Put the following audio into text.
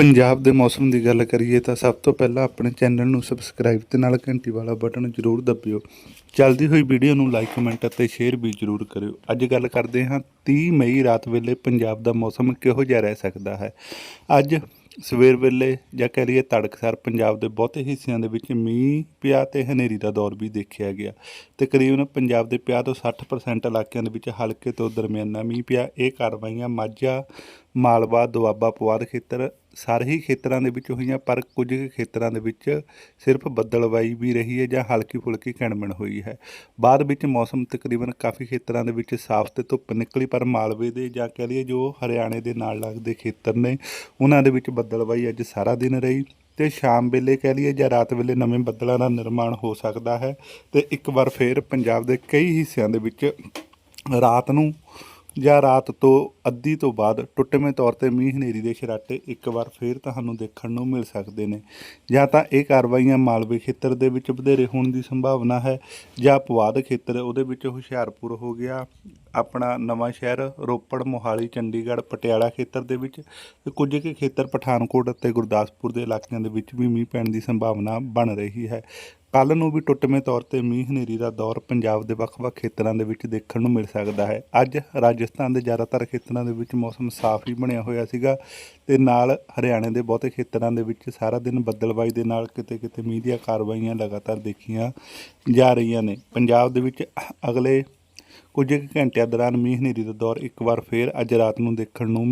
ਪੰਜਾਬ ਦੇ ਮੌਸਮ ਦੀ ਗੱਲ ਕਰੀਏ ਤਾਂ ਸਭ ਤੋਂ ਪਹਿਲਾਂ ਆਪਣੇ ਚੈਨਲ ਨੂੰ ਸਬਸਕ੍ਰਾਈਬ ਤੇ ਨਾਲ ਘੰਟੀ ਵਾਲਾ ਬਟਨ ਜ਼ਰੂਰ ਦਬਿਓ। ਚੱਲਦੀ ਹੋਈ ਵੀਡੀਓ ਨੂੰ ਲਾਈਕ ਕਮੈਂਟ ਅਤੇ ਸ਼ੇਅਰ ਵੀ ਜ਼ਰੂਰ ਕਰਿਓ। ਅੱਜ ਗੱਲ ਕਰਦੇ ਹਾਂ 30 ਮਈ ਰਾਤ ਵੇਲੇ ਪੰਜਾਬ ਦਾ ਮੌਸਮ ਕਿਹੋ ਜਿਹਾ ਰਹਿ ਸਕਦਾ ਹੈ? ਅੱਜ ਸਵੇਰ ਵੇਲੇ ਜਾਂ ਕਹਿ ਲਈਏ ਤੜਕਸਾਰ ਪੰਜਾਬ ਦੇ ਬਹੁਤੇ ਹਿੱਸਿਆਂ ਦੇ ਵਿੱਚ ਮੀਂਹ ਪਿਆ ਤੇ ਹਨੇਰੀ ਦਾ ਦੌਰ ਵੀ ਦੇਖਿਆ ਗਿਆ। ਤਕਰੀਬਨ ਪੰਜਾਬ ਦੇ 50 ਤੋਂ 60% ਇਲਾਕਿਆਂ ਦੇ ਵਿੱਚ ਹਲਕੇ ਤੋਂ ਦਰਮਿਆਨਾ ਮੀਂਹ ਪਿਆ। ਇਹ ਕਾਰਵਾਈਆਂ ਮਾਝਾ, ਮਾਲਵਾ, ਦੁਆਬਾ, ਪੁਆਧ ਖੇਤਰ ਸਾਰੇ ਹੀ ਖੇਤਰਾਂ ਦੇ ਵਿੱਚ ਹੋਈਆਂ, ਪਰ ਕੁਝ ਖੇਤਰਾਂ ਦੇ ਵਿੱਚ ਸਿਰਫ ਬੱਦਲਵਾਈ ਵੀ ਰਹੀ ਹੈ ਜਾਂ ਹਲਕੀ ਫੁਲਕੀ ਕਣਮਣ ਹੋਈ ਹੈ। ਬਾਅਦ ਵਿੱਚ ਮੌਸਮ ਤਕਰੀਬਨ ਕਾਫੀ ਖੇਤਰਾਂ ਦੇ ਵਿੱਚ ਸਾਫ਼ ਤੇ ਧੁੱਪ ਨਿਕਲੀ, ਪਰ ਮਾਲਵੇ ਦੇ ਜਾਂ ਕਹਿ ਲਈਏ ਜੋ ਹਰਿਆਣੇ ਦੇ ਨਾਲ ਲੱਗਦੇ ਖੇਤਰ ਨੇ, ਉਹਨਾਂ ਦੇ ਵਿੱਚ ਬੱਦਲਵਾਈ ਅੱਜ ਸਾਰਾ ਦਿਨ ਰਹੀ ਤੇ ਸ਼ਾਮ ਵੇਲੇ ਕਹਿ ਲਈਏ ਜਾਂ ਰਾਤ ਵੇਲੇ ਨਵੇਂ ਬੱਦਲਾਂ ਦਾ ਨਿਰਮਾਣ ਹੋ ਸਕਦਾ ਹੈ ਤੇ ਇੱਕ ਵਾਰ ਫੇਰ ਪੰਜਾਬ ਦੇ ਕਈ ਹਿੱਸਿਆਂ ਦੇ ਵਿੱਚ ਰਾਤ ਨੂੰ ਜਾਂ ਰਾਤ ਤੋਂ ਅੱਧੀ ਤੋਂ ਬਾਅਦ ਟੁੱਟਵੇਂ ਤੌਰ ਤੇ ਮੀਂਹ ਹਨੇਰੀ ਦੇ ਛਰਾਟੇ ਇੱਕ ਵਾਰ ਫੇਰ ਤੁਹਾਨੂੰ ਦੇਖਣ ਨੂੰ ਮਿਲ ਸਕਦੇ ਨੇ। ਜਾਂ ਤਾਂ ਇਹ ਕਾਰਵਾਈਆਂ ਮਾਲਵੇ ਖੇਤਰ ਦੇ ਵਿੱਚ ਵਧੇਰੇ ਹੋਣ ਦੀ ਸੰਭਾਵਨਾ ਹੈ ਜਾਂ ਪੁਆਧ ਖੇਤਰ ਉਹਦੇ ਵਿੱਚ ਹੁਸ਼ਿਆਰਪੁਰ ਹੋ ਗਿਆ। ਆਪਣਾ ਨਵਾਂ ਸ਼ਹਿਰ ਰੋਪੜ, ਮੋਹਾਲੀ, ਚੰਡੀਗੜ੍ਹ, ਪਟਿਆਲਾ ਖੇਤਰ ਦੇ ਵਿੱਚ ਤੇ ਕੁਝ ਕੁ ਖੇਤਰ ਪਠਾਨਕੋਟ ਅਤੇ ਗੁਰਦਾਸਪੁਰ ਦੇ ਇਲਾਕਿਆਂ ਦੇ ਵਿੱਚ ਵੀ ਮੀਂਹ ਪੈਣ ਦੀ ਸੰਭਾਵਨਾ ਬਣ ਰਹੀ ਹੈ। ਕੱਲ ਨੂੰ ਵੀ ਟੁੱਟਵੇਂ ਤੌਰ ਤੇ ਮੀਂਹ ਹਨੇਰੀ ਦਾ ਦੌਰ ਪੰਜਾਬ ਦੇ ਵੱਖ-ਵੱਖ ਖੇਤਰਾਂ ਦੇ ਵਿੱਚ ਦੇਖਣ ਨੂੰ ਮਿਲ ਸਕਦਾ ਹੈ। ਅੱਜ ਰਾਜਸਥਾਨ ਦੇ ਜ਼ਿਆਦਾਤਰ ਖੇਤਰਾਂ ਦੇ ਵਿੱਚ ਮੌਸਮ ਸਾਫ਼ ਹੀ ਬਣਿਆ ਹੋਇਆ ਸੀਗਾ ਤੇ ਨਾਲ ਹਰਿਆਣੇ ਦੇ ਬਹੁਤੇ ਖੇਤਰਾਂ ਦੇ ਵਿੱਚ ਸਾਰਾ ਦਿਨ ਬੱਦਲਬਾਈ ਦੇ ਨਾਲ ਕਿਤੇ-ਕਿਤੇ ਮੀਂਹ ਦੀਆਂ ਕਾਰਵਾਈਆਂ ਲਗਾਤਾਰ ਦੇਖੀਆਂ ਜਾ ਰਹੀਆਂ ਨੇ। ਪੰਜਾਬ ਦੇ ਵਿੱਚ ਅਗਲੇ ਕੁਝ ਕੁ ਘੰਟਿਆਂ ਦੌਰਾਨ ਮੀਂਹ ਹਨੇਰੀ ਦਾ ਦੌਰ ਇੱਕ ਵਾਰ ਫੇਰ ਅੱਜ ਰਾਤ ਨੂੰ ਦੇਖਣ ਨੂੰ ਮਿ-